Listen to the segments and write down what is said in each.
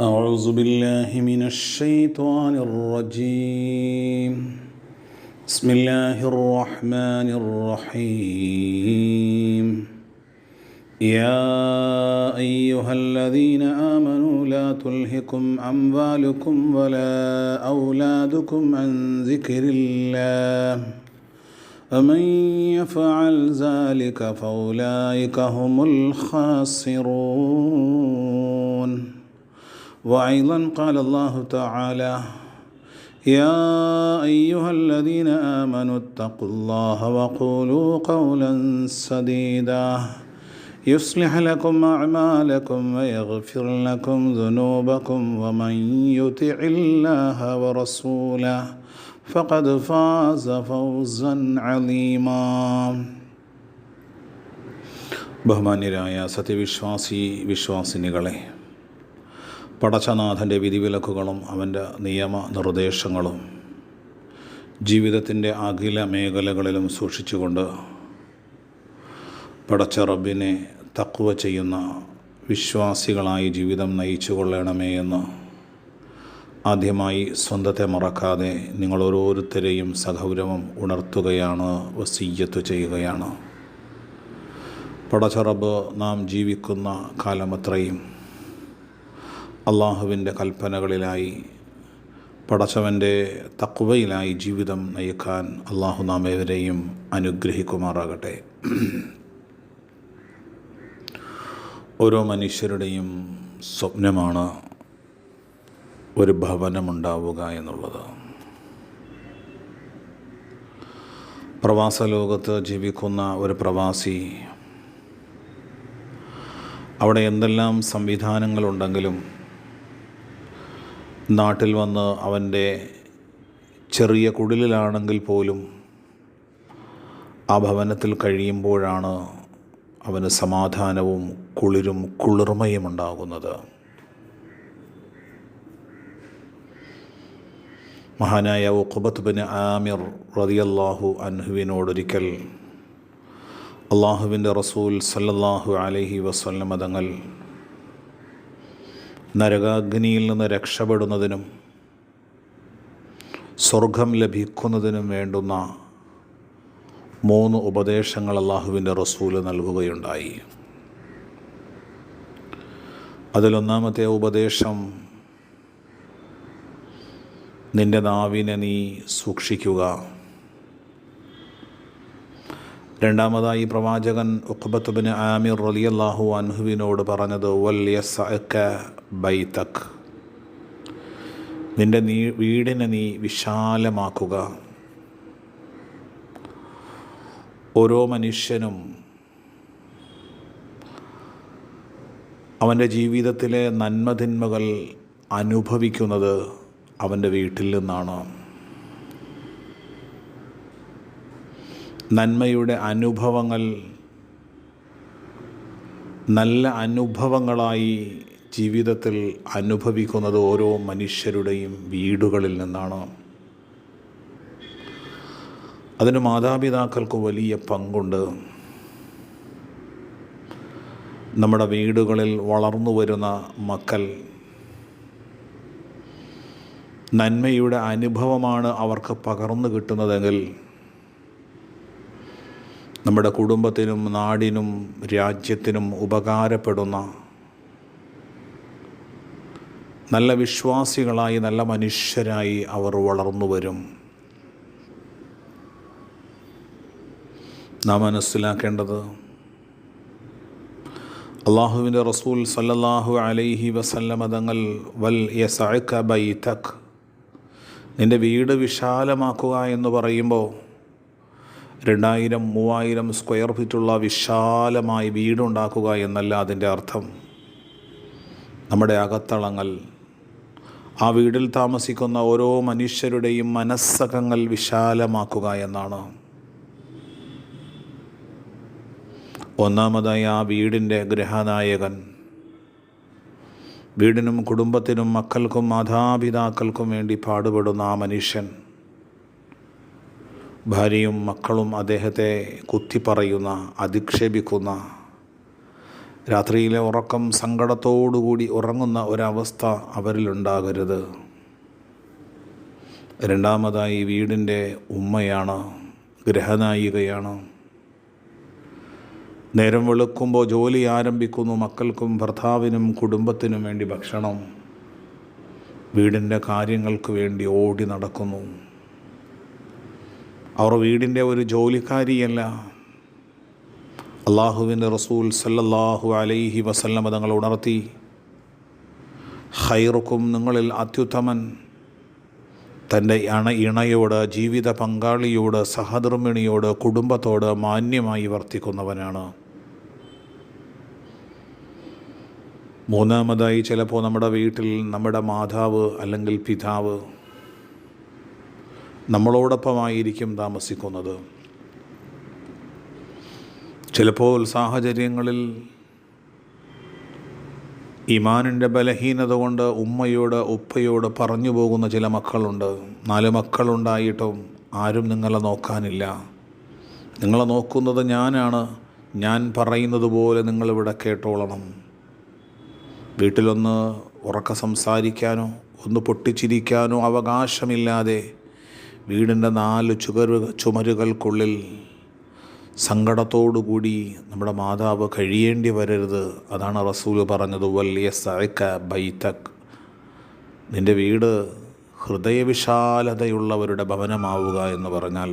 أعوذ بالله من الشيطان الرجيم. بسم الله الرحمن الرحيم. يا أيها الذين آمنوا لا تلهكم أموالكم ولا أولادكم عن ذكر الله. ومن يفعل ذلك فأولئك هم الخاسرون. وأيضا قال الله تعالى يا أيها الذين آمنوا اتقوا الله وقولوا قولا سديدا يصلح لكم أعمالكم ويغفر لكم ذنوبكم ومن يطع الله ورسوله فقد فاز فوزا عظيما ബഹുമാന്യരായ സത്യവിശ്വാസി വിശ്വാസിനികളെ പടച്ചനാഥന്റെ വിധിവിലക്കുകളും അവന്റെ നിയമ നിർദ്ദേശങ്ങളും ജീവിതത്തിന്റെ അഖില മേഖലകളിലും സൂക്ഷിച്ചുകൊണ്ട് പടച്ച റബ്ബിനെ തക്കുവ ചെയ്യുന്ന വിശ്വാസികളായി ജീവിതം നയിച്ചു കൊള്ളണമേ എന്ന് ആദ്യമായി സ്വന്തത്തെ മറക്കാതെ നിങ്ങൾ ഓരോരുത്തരെയും സഗൗരവം ഉണർത്തുകയാണ് വസീയത്ത് ചെയ്യുകയാണ്. പടച്ചറബ് നാം ജീവിക്കുന്ന കാലമത്രയും അള്ളാഹുവിന്റെ കൽപ്പനകളിലായി പടച്ചവന്റെ തക്കുവയിലായി ജീവിതം നയിക്കാൻ അള്ളാഹു നാം ഏവരെയും അനുഗ്രഹിക്കുമാറാകട്ടെ. ഓരോ മനുഷ്യരുടെയും സ്വപ്നമാണ് ഒരു ഭവനമുണ്ടാവുക എന്നുള്ളത്. പ്രവാസ ലോകത്ത് ജീവിക്കുന്ന ഒരു പ്രവാസി അവിടെ എന്തെല്ലാം സംവിധാനങ്ങളുണ്ടെങ്കിലും നാട്ടിൽ വന്ന് അവന്റെ ചെറിയ കുടിലിലാണെങ്കിൽ പോലും ആ ഭവനത്തിൽ കഴിയുമ്പോഴാണ് അവന് സമാധാനവും കുളിരും കുളിർമയും ഉണ്ടാകുന്നത്. മഹാനായ ഉഖബത്ത് ബിൻ ആമിർ റതിയല്ലാഹു അൻഹുവിനോടൊരിക്കൽ അള്ളാഹുവിന്റെ റസൂൽ സല്ലല്ലാഹു അലഹി വസല്ലം തങ്ങൾ നരകാഗ്നിയിൽ നിന്ന് രക്ഷപ്പെടുന്നതിനും സ്വർഗം ലഭിക്കുന്നതിനും വേണ്ടുന്ന മൂന്ന് ഉപദേശങ്ങൾ അള്ളാഹുവിന്റെ റസൂൽ നൽകുകയുണ്ടായി. അതിലൊന്നാമത്തെ ഉപദേശം നിന്റെ നാവിനെ നീ സൂക്ഷിക്കുക. രണ്ടാമതായി പ്രവാചകൻ ഉഖബത്തുബിന് ആമിർ റലിയല്ലാഹു അൻഹുവിനോട് പറഞ്ഞത് വല്യസഅക്ക ബൈതക്. നിന്റെ നീ വീടിനെ നീ വിശാലമാക്കുക. ഓരോ മനുഷ്യനും അവന്റെ ജീവിതത്തിലെ നന്മതിന്മകൾ അനുഭവിക്കുന്നത് അവന്റെ വീട്ടിൽ നിന്നാണ്. നന്മയുടെ അനുഭവങ്ങൾ നല്ല അനുഭവങ്ങളായി ജീവിതത്തിൽ അനുഭവിക്കുന്നത് ഓരോ മനുഷ്യരുടെയും വീടുകളിൽ നിന്നാണ്. അതിന് മാതാപിതാക്കൾക്ക് വലിയ പങ്കുണ്ട്. നമ്മുടെ വീടുകളിൽ വളർന്നു വരുന്ന മക്കൾ നന്മയുടെ അനുഭവമാണ് അവർക്ക് പകർന്നു കിട്ടുന്നതെങ്കിൽ നമ്മുടെ കുടുംബത്തിനും നാടിനും രാജ്യത്തിനും ഉപകാരപ്പെടുന്ന നല്ല വിശ്വാസികളായി നല്ല മനുഷ്യരായി അവർ വളർന്നു വരും. നാം മനസ്സിലാക്കേണ്ടത് അള്ളാഹുവിന്റെ റസൂൽ സല്ലല്ലാഹു അലൈഹി വസല്ലമ തങ്ങൾ വൽ യസഅക ബൈതക് നിന്റെ വീട് വിശാലമാക്കുക എന്ന് പറയുമ്പോൾ രണ്ടായിരം മൂവായിരം സ്ക്വയർ ഫീറ്റുള്ള വിശാലമായി വീടുണ്ടാക്കുക എന്നല്ല അതിന്റെ അർത്ഥം. നമ്മുടെ അകത്തളങ്ങൾ ആ വീടിൽ താമസിക്കുന്ന ഓരോ മനുഷ്യരുടെയും മനസ്സകങ്ങൾ വിശാലമാക്കുക എന്നാണ്. ഒന്നാമതായി ആ വീടിന്റെ ഗ്രഹനായകൻ വീടിനും കുടുംബത്തിനും മക്കൾക്കും മാതാപിതാക്കൾക്കും വേണ്ടി പാടുപെടുന്ന ആ മനുഷ്യൻ. ഭാര്യയും മക്കളും അദ്ദേഹത്തെ കുത്തിപ്പറയുന്ന അധിക്ഷേപിക്കുന്ന രാത്രിയിലെ ഉറക്കം സങ്കടത്തോടുകൂടി ഉറങ്ങുന്ന ഒരവസ്ഥ അവരിലുണ്ടാകരുത്. രണ്ടാമതായി വീടിന്റെ ഉമ്മയാണ് ഗൃഹനായികയാണ്. നേരം വെളുക്കുമ്പോൾ ജോലി ആരംഭിക്കുന്നു മക്കൾക്കും ഭർത്താവിനും കുടുംബത്തിനും വേണ്ടി ഭക്ഷണം. വീടിന്റെ കാര്യങ്ങൾക്ക് വേണ്ടി ഓടി നടക്കുന്നു. അവർ വീടിന്റെ ഒരു ജോലിക്കാരിയല്ല. അള്ളാഹുവിന്റെ റസൂൽ സല്ലല്ലാഹു അലൈഹി വസല്ലം തങ്ങൾ ഉണർത്തി ഹൈറുക്കും നിങ്ങളിൽ അത്യുത്തമൻ തന്റെ അണ ഇണയോട് ജീവിത പങ്കാളിയോട് സഹധർമ്മിണിയോട് കുടുംബത്തോട് മാന്യമായി വർത്തിക്കുന്നവനാണ്. മൂന്നാമതായി ചിലപ്പോൾ നമ്മുടെ വീട്ടിൽ നമ്മുടെ മാതാവ് അല്ലെങ്കിൽ പിതാവ് നമ്മളോടൊപ്പമായിരിക്കും താമസിക്കുന്നത്. ചിലപ്പോൾ സാഹചര്യങ്ങളിൽ ഇമാനിന്റെ ബലഹീനത കൊണ്ട് ഉമ്മയോട് ഉപ്പയോട് പറഞ്ഞു പോകുന്ന ചില മക്കളുണ്ട്. നാല് മക്കളുണ്ടായിട്ടും ആരും നിങ്ങളെ നോക്കാനില്ല. നിങ്ങളെ നോക്കുന്നത് ഞാനാണ്. ഞാൻ പറയുന്നത് പോലെ നിങ്ങളിവിടെ കേട്ടോളണം. വീട്ടിലൊന്ന് ഉറക്ക സംസാരിക്കാനോ ഒന്ന് പൊട്ടിച്ചിരിക്കാനോ അവകാശമില്ലാതെ വീടിന്റെ നാല് ചുവർ ചുമരുകൾക്കുള്ളിൽ സങ്കടത്തോടുകൂടി നമ്മുടെ മാതാവ് കഴിയേണ്ടി വരരുത്. അതാണ് റസൂൽ പറഞ്ഞത് വലിയ സഴക്ക ബൈത്തക് നിന്റെ വീട് ഹൃദയവിശാലതയുള്ളവരുടെ ഭവനമാവുക എന്ന് പറഞ്ഞാൽ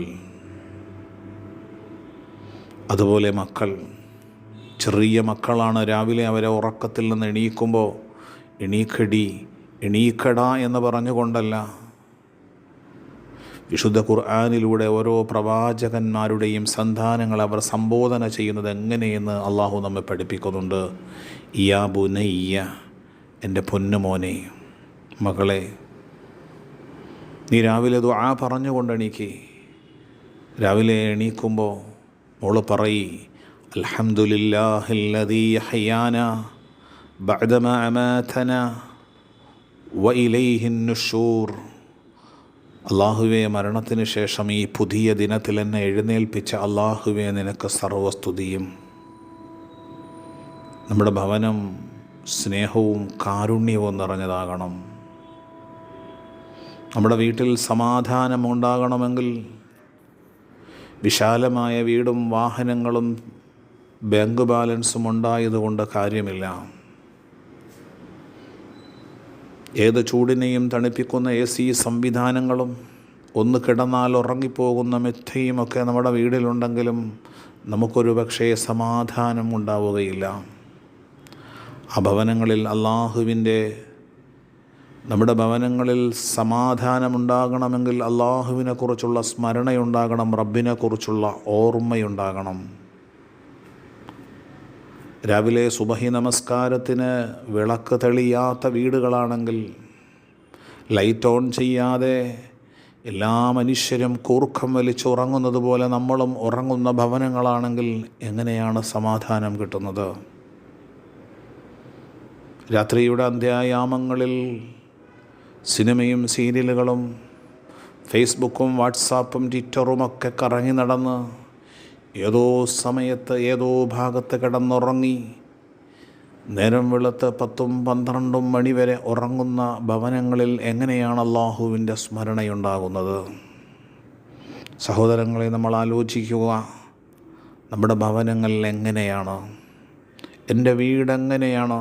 അതുപോലെ മക്കൾ ചെറിയ മക്കളാണ് രാവിലെ അവരെ ഉറക്കത്തിൽ നിന്ന് എണീക്കുമ്പോൾ എണീക്കടി എണീക്കട എന്ന് പറഞ്ഞുകൊണ്ടല്ല വിശുദ്ധ ഖുർആാനിലൂടെ ഓരോ പ്രവാചകന്മാരുടെയും സന്താനങ്ങൾ അവർ സംബോധന ചെയ്യുന്നത് എങ്ങനെയെന്ന് അള്ളാഹു നമ്മെ പഠിപ്പിക്കുന്നുണ്ട്. ഇയാ ബുനയ്യ എന്റെ പൊന്നുമോനെ മകളെ നീ രാവിലെ ദുആ പറഞ്ഞുകൊണ്ട് എണീക്ക്. രാവിലെ എണീക്കുമ്പോൾ മോൾ പറയി അൽഹംദുലില്ലാഹില്ലദീ ഹയ്യാന ബഅദമ അമാതന വഇലൈഹിൻ നുഷൂർ. അള്ളാഹുവെ മരണത്തിന് ശേഷം ഈ പുതിയ ദിനത്തിൽ എന്നെ എഴുന്നേൽപ്പിച്ച അള്ളാഹുവെ നിനക്ക് സർവസ്തുതിയും. നമ്മുടെ ഭവനം സ്നേഹവും കാരുണ്യവും നിറഞ്ഞതാകണം. നമ്മുടെ വീട്ടിൽ സമാധാനം ഉണ്ടാകണമെങ്കിൽ വിശാലമായ വീടും വാഹനങ്ങളും ബാങ്ക് ബാലൻസും ഉണ്ടായതുകൊണ്ട് കാര്യമില്ല. ഏത് ചൂടിനെയും തണുപ്പിക്കുന്ന എ സി സംവിധാനങ്ങളും ഒന്ന് കിടന്നാൽ ഉറങ്ങിപ്പോകുന്ന മെത്തയും ഒക്കെ നമ്മുടെ വീടിലുണ്ടെങ്കിലും നമുക്കൊരു പക്ഷേ സമാധാനം ഉണ്ടാവുകയില്ല. ആ ഭവനങ്ങളിൽ അള്ളാഹുവിന്റെ നമ്മുടെ ഭവനങ്ങളിൽ സമാധാനമുണ്ടാകണമെങ്കിൽ അള്ളാഹുവിനെക്കുറിച്ചുള്ള സ്മരണയുണ്ടാകണം റബ്ബിനെക്കുറിച്ചുള്ള ഓർമ്മയുണ്ടാകണം. രാവിലെ സുബഹി നമസ്കാരത്തിന് വിളക്ക് തെളിയാത്ത വീടുകളാണെങ്കിൽ ലൈറ്റ് ഓൺ ചെയ്യാതെ എല്ലാ മനുഷ്യരും കൂർക്കം വലിച്ചുറങ്ങുന്നത് പോലെ നമ്മളും ഉറങ്ങുന്ന ഭവനങ്ങളാണെങ്കിൽ എങ്ങനെയാണ് സമാധാനം കിട്ടുന്നത്? രാത്രിയുടെ അന്ത്യായാമങ്ങളിൽ സിനിമയും സീരിയലുകളും ഫേസ്ബുക്കും വാട്സാപ്പും ട്വിറ്ററും ഒക്കെ കറങ്ങി നടന്ന് ഏതോ സമയത്ത് ഏതോ ഭാഗത്ത് കിടന്നുറങ്ങി. നേരം വെളുത്ത് പത്തും പന്ത്രണ്ടും മണിവരെ ഉറങ്ങുന്ന ഭവനങ്ങളിൽ എങ്ങനെയാണ് അള്ളാഹുവിന്റെ സ്മരണയുണ്ടാകുന്നത്? സഹോദരങ്ങളെ നമ്മൾ ആലോചിക്കുക നമ്മുടെ ഭവനങ്ങൾ എങ്ങനെയാണ്? എന്റെ വീടെങ്ങനെയാണ്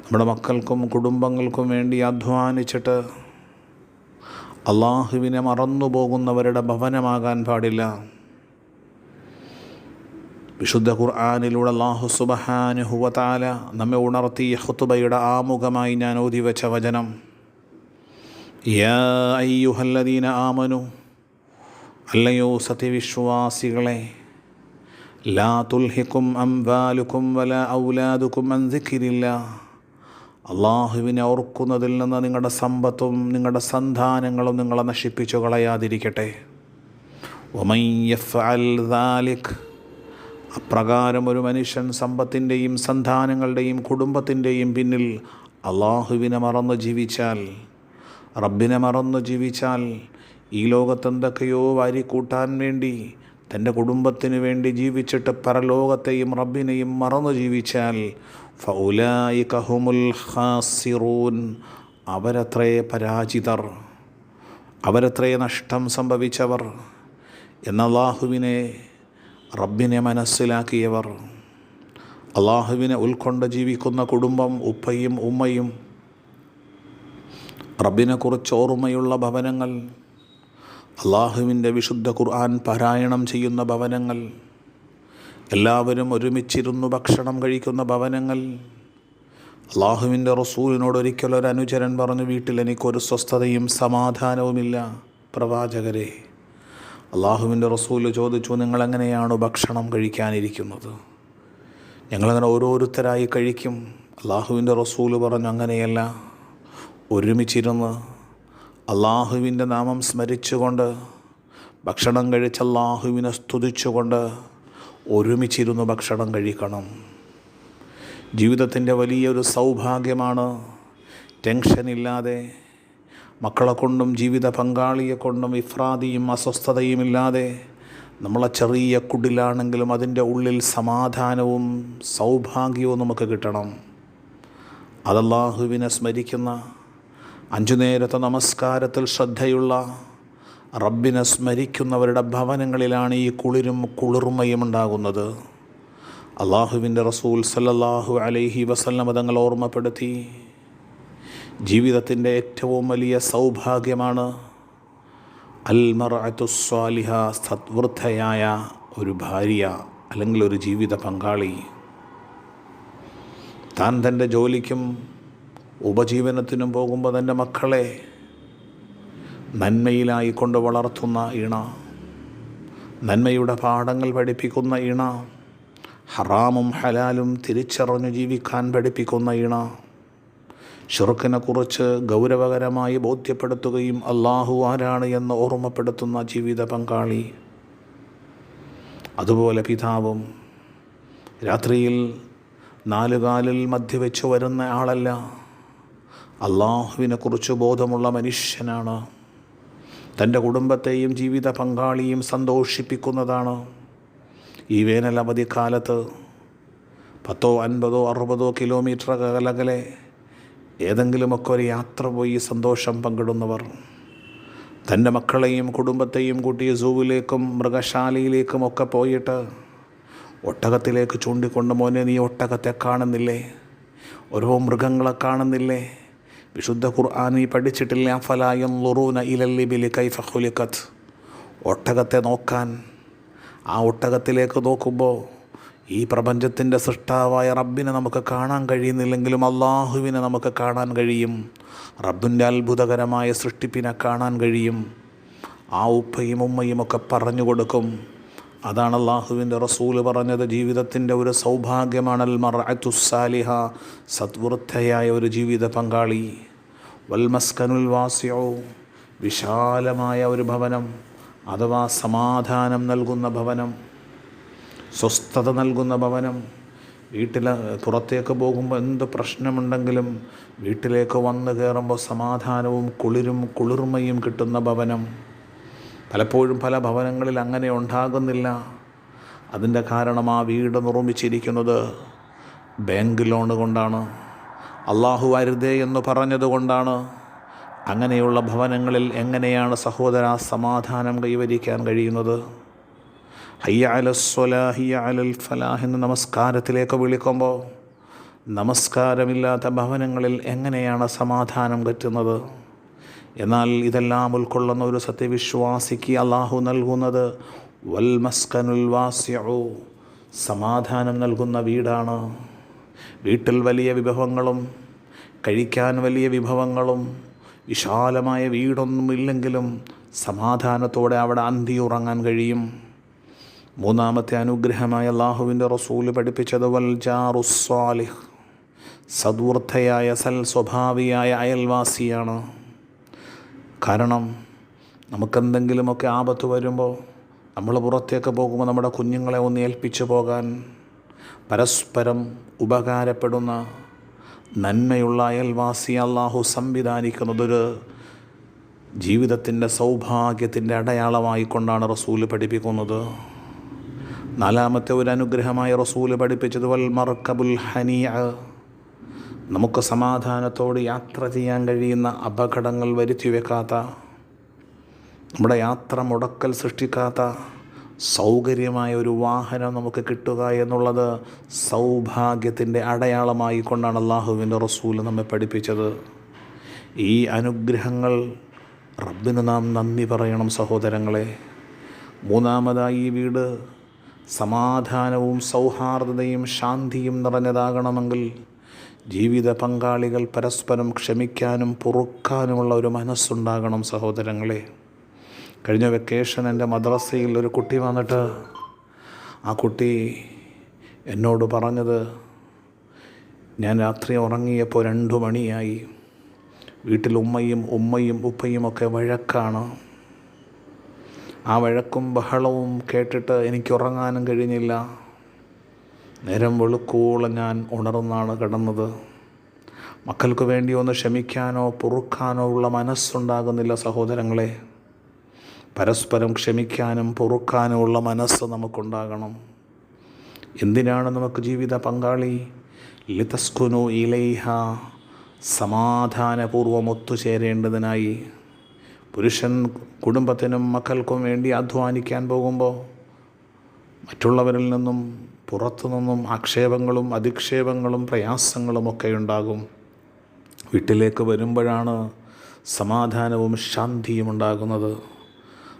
നമ്മുടെ മക്കൾക്കും കുടുംബങ്ങൾക്കും വേണ്ടി അധ്വാനിച്ചിട്ട് അള്ളാഹുവിനെ മറന്നു പോകുന്നവരുടെ ഭവനമാകാൻ പാടില്ല. വിശുദ്ധ ഖുർആാനിലൂടെ അള്ളാഹു സുബഹാനുഹുവതാല നമ്മെ ഉണർത്തിയ ഹുത്തുബയുടെ ആമുഖമായി ഞാൻ ഓതി വെച്ച വചനം. യാ അയ്യുഹല്ലദീന ആമനു അല്ലയോ സത്യവിശ്വാസികളെ ലാ തുൽഹിക്കും അംവാലുക്കും വല ഔലാദുക്കും അന്തിക്കിരില്ല അള്ളാഹുവിനെ ഓർക്കുന്നതിൽ നിന്ന് നിങ്ങളുടെ സമ്പത്തും നിങ്ങളുടെ സന്താനങ്ങളും നിങ്ങളെ നശിപ്പിച്ചു കളയാതിരിക്കട്ടെ. ഒമയ്യഫ് ദാലിക് അപ്രകാരം ഒരു മനുഷ്യൻ സമ്പത്തിന്റെയും സന്താനങ്ങളുടെയും കുടുംബത്തിന്റെയും പിന്നിൽ അള്ളാഹുവിനെ മറന്നു ജീവിച്ചാൽ റബ്ബിനെ മറന്നു ജീവിച്ചാൽ ഈ ലോകത്തെന്തൊക്കെയോ വാരി വാരിക്കൂട്ടാൻ വേണ്ടി തന്റെ കുടുംബത്തിന് വേണ്ടി ജീവിച്ചിട്ട് പരലോകത്തെയും റബ്ബിനെയും മറന്നു ജീവിച്ചാൽ ഫൗലായി കഹുമുൽ ഹാസിറൂൻ അവരത്രേ പരാജിതർ അവരത്രേ നഷ്ടം സംഭവിച്ചവർ എന്ന അള്ളാഹുവിനെ റബ്ബിനെ മനസ്സിലാക്കിയവർ അള്ളാഹുവിനെ ഉൾക്കൊണ്ട് ജീവിക്കുന്ന കുടുംബം ഉപ്പയും ഉമ്മയും റബ്ബിനെക്കുറിച്ച് ഓർമ്മയുള്ള ഭവനങ്ങൾ അള്ളാഹുവിന്റെ വിശുദ്ധ ഖുർആൻ പാരായണം ചെയ്യുന്ന ഭവനങ്ങൾ എല്ലാവരും ഒരുമിച്ചിരുന്നു ഭക്ഷണം കഴിക്കുന്ന ഭവനങ്ങൾ അള്ളാഹുവിന്റെ റസൂലിനോട് ഒരിക്കലൊരു അനുചരൻ പറഞ്ഞു വീട്ടിൽ എനിക്കൊരു സ്വസ്ഥതയും സമാധാനവുമില്ല പ്രവാചകരെ. അള്ളാഹുവിന്റെ റസൂൽ ചോദിച്ചു നിങ്ങളെങ്ങനെയാണ് ഭക്ഷണം കഴിക്കാനിരിക്കുന്നത്? ഞങ്ങളങ്ങനെ ഓരോരുത്തരായി കഴിക്കും. അള്ളാഹുവിന്റെ റസൂൽ പറഞ്ഞു അങ്ങനെയല്ല. ഒരുമിച്ചിരുന്ന് അള്ളാഹുവിന്റെ നാമം സ്മരിച്ചുകൊണ്ട് ഭക്ഷണം കഴിച്ച് അള്ളാഹുവിനെ സ്തുതിച്ചുകൊണ്ട് ഒരുമിച്ചിരുന്ന് ഭക്ഷണം കഴിക്കണം. ജീവിതത്തിന്റെ വലിയൊരു സൗഭാഗ്യമാണ് ടെൻഷനില്ലാതെ മക്കളെ കൊണ്ടും ജീവിത പങ്കാളിയെ കൊണ്ടും ഇഫ്രാദിയും അസ്വസ്ഥതയും ഇല്ലാതെ നമ്മളെ ചെറിയ കുടിലാണെങ്കിലും അതിന്റെ ഉള്ളിൽ സമാധാനവും സൗഭാഗ്യവും നമുക്ക് കിട്ടണം. അതല്ലാഹുവിനെ സ്മരിക്കുന്ന അഞ്ചു നേരത്തെ നമസ്കാരത്തിൽ ശ്രദ്ധയുള്ള റബ്ബിനെ സ്മരിക്കുന്നവരുടെ ഭവനങ്ങളിലാണ് ഈ കുളിരും കുളിർമയും ഉണ്ടാകുന്നത്. അള്ളാഹുവിന്റെ റസൂൽ സല്ലല്ലാഹു അലൈഹി വസല്ലമ തങ്ങൾ ഓർമ്മപ്പെടുത്തി ജീവിതത്തിന്റെ ഏറ്റവും വലിയ സൗഭാഗ്യമാണ് അൽമറഅത്തുസ്വാലിഹ സദ്വൃദ്ധയായ ഒരു ഭാര്യ അല്ലെങ്കിൽ ഒരു ജീവിത പങ്കാളി. താൻ തന്റെ ജോലിക്കും ഉപജീവനത്തിനും പോകുമ്പോൾ തന്റെ മക്കളെ നന്മയിലായി കൊണ്ട് വളർത്തുന്ന ഇണ നന്മയുടെ പാഠങ്ങൾ പഠിപ്പിക്കുന്ന ഇണ ഹറാമും ഹലാലും തിരിച്ചറിഞ്ഞു ജീവിക്കാൻ പഠിപ്പിക്കുന്ന ഇണ ഷിർക്കിനെ കുറിച്ച് ഗൗരവകരമായി ബോധ്യപ്പെടുത്തുകയും അള്ളാഹു ആരാണ് എന്ന് ഓർമ്മപ്പെടുത്തുന്ന ജീവിത പങ്കാളി. അതുപോലെ പിതാവും രാത്രിയിൽ നാലുകാലിൽ മദ്യവെച്ച് വരുന്ന ആളല്ല. അള്ളാഹുവിനെക്കുറിച്ച് ബോധമുള്ള മനുഷ്യനാണ്. തന്റെ കുടുംബത്തെയും ജീവിത പങ്കാളിയും സന്തോഷിപ്പിക്കുന്നതാണ്. ഈ വേനൽ അവധിക്കാലത്ത് പത്തോ അൻപതോ അറുപതോ കിലോമീറ്റർ അകലകലെ ഏതെങ്കിലുമൊക്കെ ഒരു യാത്ര പോയി സന്തോഷം പങ്കിടുന്നവർ തന്റെ മക്കളെയും കുടുംബത്തെയും കൂട്ടി സൂവിലേക്കും മൃഗശാലയിലേക്കും ഒക്കെ പോയിട്ട് ഒട്ടകത്തിലേക്ക് ചൂണ്ടിക്കൊണ്ട് മോനെ നീ ഒട്ടകത്തെ കാണുന്നില്ലേ? ഓരോ മൃഗങ്ങളെ കാണുന്നില്ലേ? വിശുദ്ധ ഖുർആൻ നീ പഠിച്ചിട്ടില്ല? ഫലായം ലുറൂന ഇലല്ലിബിലി കൈഫ ഖുലിഖത്ത് ഒട്ടകത്തെ നോക്കാൻ ആ ഒട്ടകത്തിലേക്ക് നോക്കുമ്പോൾ ഈ പ്രപഞ്ചത്തിന്റെ സൃഷ്ടാവായ റബ്ബിനെ നമുക്ക് കാണാൻ കഴിയുന്നില്ലെങ്കിലും അള്ളാഹുവിനെ നമുക്ക് കാണാൻ കഴിയും. റബ്ബിന്റെ അത്ഭുതകരമായ സൃഷ്ടിപ്പിനെ കാണാൻ കഴിയും. ആ ഉപ്പയും ഉമ്മയും ഒക്കെ പറഞ്ഞു കൊടുക്കും. അതാണ് അള്ളാഹുവിന്റെ റസൂൽ പറഞ്ഞത്. ജീവിതത്തിന്റെ ഒരു സൗഭാഗ്യമാണ് അൽ മറഅത്തുസാലിഹ സദ്വൃദ്ധയായ ഒരു ജീവിത പങ്കാളി. വൽമസ്കനുൽ വാസ്യോ വിശാലമായ ഒരു ഭവനം അഥവാ സമാധാനം നൽകുന്ന ഭവനം. സ്വസ്ഥത നൽകുന്ന ഭവനം. വീട്ടിൽ പുറത്തേക്ക് പോകുമ്പോൾ എന്ത് പ്രശ്നമുണ്ടെങ്കിലും വീട്ടിലേക്ക് വന്നു കയറുമ്പോൾ സമാധാനവും കുളിരും കുളിർമയും കിട്ടുന്ന ഭവനം. പലപ്പോഴും പല ഭവനങ്ങളിൽ അങ്ങനെ ഉണ്ടാകുന്നില്ല. അതിന്റെ കാരണം ആ വീട് നിർമ്മിച്ചിരിക്കുന്നത് ബാങ്ക് ലോൺ കൊണ്ടാണ്. അള്ളാഹു അരുതേ എന്ന് പറഞ്ഞതുകൊണ്ടാണ് അങ്ങനെയുള്ള ഭവനങ്ങളിൽ എങ്ങനെയാണ് സഹോദര സമാധാനം കൈവരിക്കാൻ കഴിയുന്നത്? ഹയ്യ അലസ്വലാ ഹയ്യ അലൽ ഫലാഹ് എന്ന് നമസ്കാരത്തിലേക്ക് വിളിക്കുമ്പോൾ നമസ്കാരമില്ലാത്ത ഭവനങ്ങളിൽ എങ്ങനെയാണ് സമാധാനം പറ്റുന്നത്? എന്നാൽ ഇതെല്ലാം ഉൾക്കൊള്ളുന്ന ഒരു സത്യവിശ്വാസിക്ക് അള്ളാഹു നൽകുന്നത് വൽ വാസ്യോ വാസ്യു സമാധാനം നൽകുന്ന വീടാണ്. വീട്ടിൽ വലിയ വിഭവങ്ങളും കഴിക്കാൻ വലിയ വിഭവങ്ങളും വിശാലമായ വീടൊന്നുമില്ലെങ്കിലും സമാധാനത്തോടെ അവിടെ അന്തി ഉറങ്ങാൻ കഴിയും. മൂന്നാമത്തെ അനുഗ്രഹമായ അള്ളാഹുവിന്റെ റസൂൽ പഠിപ്പിച്ചത് വൽ ജാറുസ്വാലിഹ് സദ്വൃദ്ധയായ സൽ സ്വഭാവിയായ അയൽവാസിയാണ്. കാരണം നമുക്കെന്തെങ്കിലുമൊക്കെ ആപത്ത് വരുമ്പോൾ നമ്മൾ പുറത്തേക്ക് പോകുമ്പോൾ നമ്മുടെ കുഞ്ഞുങ്ങളെ ഒന്ന് ഏൽപ്പിച്ചു പോകാൻ പരസ്പരം ഉപകാരപ്പെടുന്ന നന്മയുള്ള അയൽവാസി അള്ളാഹു സംവിധാനിക്കുന്നതൊരു ജീവിതത്തിന്റെ സൗഭാഗ്യത്തിന്റെ അടയാളമായിക്കൊണ്ടാണ് റസൂൽ പഠിപ്പിക്കുന്നത്. നാലാമത്തെ ഒരു അനുഗ്രഹമായ റസൂൽ പഠിപ്പിച്ചത് വൽ മർക്കബുൽ ഹനിയ നമുക്ക് സമാധാനത്തോട് യാത്ര ചെയ്യാൻ കഴിയുന്ന അപകടങ്ങൾ വരുത്തി വെക്കാത്ത നമ്മുടെ യാത്ര മുടക്കൽ സൃഷ്ടിക്കാത്ത സൗകര്യമായ ഒരു വാഹനം നമുക്ക് കിട്ടുക എന്നുള്ളത് സൗഭാഗ്യത്തിന്റെ അടയാളമായി കൊണ്ടാണ് അള്ളാഹുവിന്റെ റസൂൽ നമ്മെ പഠിപ്പിച്ചത്. ഈ അനുഗ്രഹങ്ങൾ റബ്ബിന് നാം നന്ദി പറയണം സഹോദരങ്ങളെ. മൂന്നാമതായി ഈ വീട് സമാധാനവും സൗഹാർദ്ദതയും ശാന്തിയും നിറഞ്ഞതാകണമെങ്കിൽ ജീവിത പങ്കാളികൾ പരസ്പരം ക്ഷമിക്കാനും പൊറുക്കാനുമുള്ള ഒരു മനസ്സുണ്ടാകണം സഹോദരങ്ങളെ. കഴിഞ്ഞ വെക്കേഷൻ എന്റെ മദ്രസയിൽ ഒരു കുട്ടി വന്നിട്ട് ആ കുട്ടി എന്നോട് പറഞ്ഞത് ഞാൻ രാത്രി ഉറങ്ങിയപ്പോൾ രണ്ടു മണിയായി. വീട്ടിൽ ഉമ്മയും ഉമ്മയും ഉപ്പയും ഒക്കെ വഴക്കാണ്. ആ വഴക്കും ബഹളവും കേട്ടിട്ട് എനിക്ക് ഉറങ്ങാനും കഴിഞ്ഞില്ല. നേരം വെളുക്കോളം ഞാൻ ഉണർന്നാണ് കിടന്നത്. മക്കൾക്ക് വേണ്ടി ഒന്ന് ക്ഷമിക്കാനോ പൊറുക്കാനോ ഉള്ള മനസ്സുണ്ടാകുന്നില്ല സഹോദരങ്ങളെ. പരസ്പരം ക്ഷമിക്കാനും പൊറുക്കാനും ഉള്ള മനസ്സ് നമുക്കുണ്ടാകണം. എന്തിനാണ് നമുക്ക് ജീവിത പങ്കാളി? ലിതസ്കുനു ഇലൈഹ. സമാധാനപൂർവം ഒത്തുചേരേണ്ടതിനായി. പുരുഷൻ കുടുംബത്തിനും മക്കൾക്കും വേണ്ടി അധ്വാനിക്കാൻ പോകുമ്പോൾ മറ്റുള്ളവരിൽ നിന്നും പുറത്തു നിന്നും ആക്ഷേപങ്ങളും അധിക്ഷേപങ്ങളും പ്രയാസങ്ങളും ഒക്കെ ഉണ്ടാകും. വീട്ടിലേക്ക് വരുമ്പോഴാണ് സമാധാനവും ശാന്തിയും ഉണ്ടാകുന്നത്.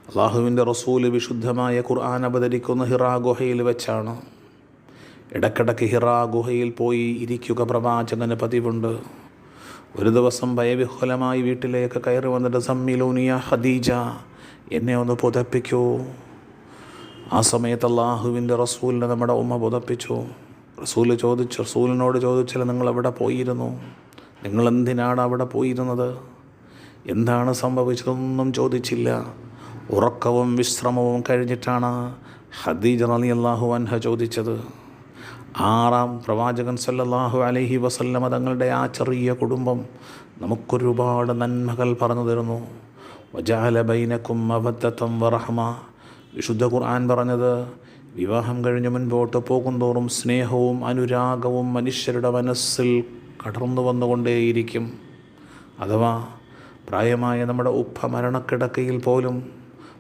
അള്ളാഹുവിന്റെ റസൂൽ വിശുദ്ധമായ ഖുർആൻ അവതരിക്കുന്ന ഹിറാ ഗുഹയിൽ വെച്ചാണ്. ഇടക്കിടക്ക് ഹിറാ ഗുഹയിൽ പോയി ഇരിക്കുക പ്രവാചകന് പതിവുണ്ട്. ഒരു ദിവസം ഭയവിഹുലമായി വീട്ടിലേക്ക് കയറി വന്നിട്ട് സമ്മിലൂനിയ ഹദീജ എന്നെ ഒന്ന് പുതപ്പിക്കൂ. ആ സമയത്ത് അള്ളാഹുവിന്റെ റസൂലിനെ നമ്മുടെ ഉമ്മ പുതപ്പിച്ചു. റസൂൽ ചോദിച്ചു റസൂലിനോട് ചോദിച്ചാൽ നിങ്ങൾ എവിടെ പോയിരുന്നു? നിങ്ങൾ എന്തിനാണ് അവിടെ പോയിരുന്നത്? എന്താണ് സംഭവിച്ചതൊന്നും ചോദിച്ചില്ല. ഉറക്കവും വിശ്രമവും കഴിഞ്ഞിട്ടാണ് ഹദീജ് അലി അള്ളാഹു അൻഹ ചോദിച്ചത്. ആറാം പ്രവാചകൻ സല്ലല്ലാഹു അലൈഹി വസല്ലമ തങ്ങളുടെ ആ ചെറിയ കുടുംബം നമുക്കൊരുപാട് നന്മകൾ പറഞ്ഞു തരുന്നു. വജാല ബൈനക്കും അബദ്ധത്തം വറഹമ. വിശുദ്ധ ഖുർആൻ പറഞ്ഞത് വിവാഹം കഴിഞ്ഞ് മുൻപോട്ട് പോകുന്തോറും സ്നേഹവും അനുരാഗവും മനുഷ്യരുടെ മനസ്സിൽ കടർന്നു വന്നുകൊണ്ടേയിരിക്കും. അഥവാ പ്രായമായ നമ്മുടെ ഉപ്പ മരണക്കിടക്കയിൽ പോലും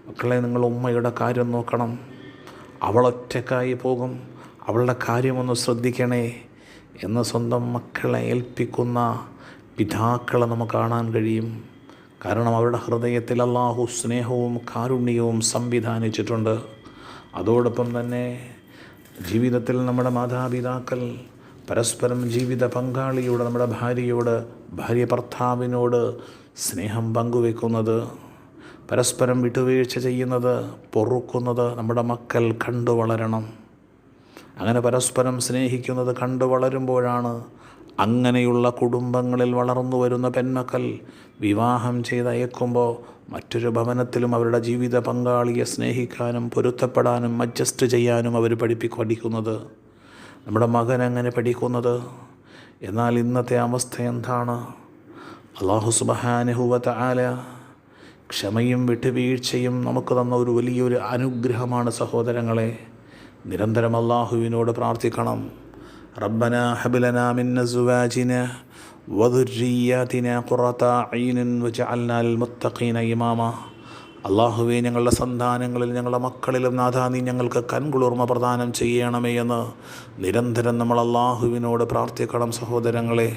മക്കളെ നിങ്ങൾ ഉമ്മയുടെ കാര്യം നോക്കണം. അവളൊറ്റക്കായി പോകും. അവളുടെ കാര്യമൊന്ന് ശ്രദ്ധിക്കണേ എന്ന് സ്വന്തം മക്കളെ ഏൽപ്പിക്കുന്ന പിതാക്കളെ നമുക്ക് കാണാൻ കഴിയും. കാരണം അവരുടെ ഹൃദയത്തിൽ അള്ളാഹു സ്നേഹവും കാരുണ്യവും സംവിധാനിച്ചിട്ടുണ്ട്. അതോടൊപ്പം തന്നെ ജീവിതത്തിൽ നമ്മുടെ മാതാപിതാക്കൾ പരസ്പരം ജീവിത പങ്കാളിയോട് നമ്മുടെ ഭാര്യയോട് ഭാര്യ ഭർത്താവിനോട് സ്നേഹം പങ്കുവെക്കുന്നത് പരസ്പരം വിട്ടുവീഴ്ച ചെയ്യുന്നത് പൊറുക്കുന്നത് നമ്മുടെ മക്കൾ കണ്ടു വളരണം. അങ്ങനെ പരസ്പരം സ്നേഹിക്കുന്നത് കണ്ടു വളരുമ്പോഴാണ് അങ്ങനെയുള്ള കുടുംബങ്ങളിൽ വളർന്നു വരുന്ന പെൺമക്കൾ വിവാഹം ചെയ്തയക്കുമ്പോൾ മറ്റൊരു ഭവനത്തിലും അവരുടെ ജീവിത പങ്കാളിയെ സ്നേഹിക്കാനും പൊരുത്തപ്പെടാനും അഡ്ജസ്റ്റ് ചെയ്യാനും അവർ പഠിപ്പി നമ്മുടെ മകൻ അങ്ങനെ പഠിക്കുന്നത്? എന്നാൽ ഇന്നത്തെ അവസ്ഥ എന്താണ്? അള്ളാഹു സുബഹാനുഹുവത്ത ആല ക്ഷമയും വിട്ടുവീഴ്ചയും നമുക്ക് തന്ന ഒരു വലിയൊരു അനുഗ്രഹമാണ് സഹോദരങ്ങളെ. നിരന്തരം അള്ളാഹുവിനോട് പ്രാർത്ഥിക്കണം. റബ്ബന ഹബിലന മിൻ അസുവാജിന വധുരീയാതിന ഖുറത ഐനിൻ വജഅൽനാൽ മുത്തഖീന ഇമാമ. അള്ളാഹുവെ ഞങ്ങളുടെ സന്താനങ്ങളിൽ ഞങ്ങളുടെ മക്കളിലും നാഥാ നീ ഞങ്ങൾക്ക് കൺകുളിർമ പ്രദാനം ചെയ്യണമേ എന്ന് നിരന്തരം നമ്മൾ അള്ളാഹുവിനോട് പ്രാർത്ഥിക്കണം സഹോദരങ്ങളെ.